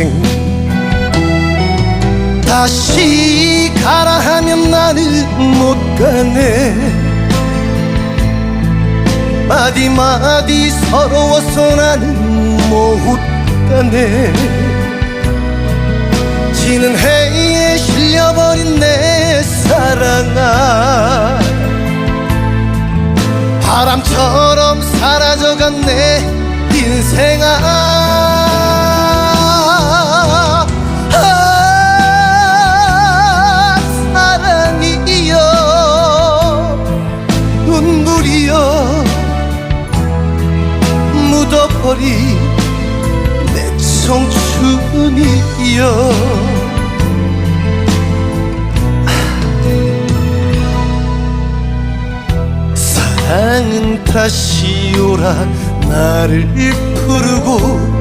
인생 다시 가라 하면 나는 못 가네. 마디마디 서러워서 나는 못 가네. 지는 해에 실려버린 내 사랑아. 바람처럼 사라져간 내 인생아 눈물이여 묻어버린 내 청춘이여. 사랑은 다시 오라 나를 부르고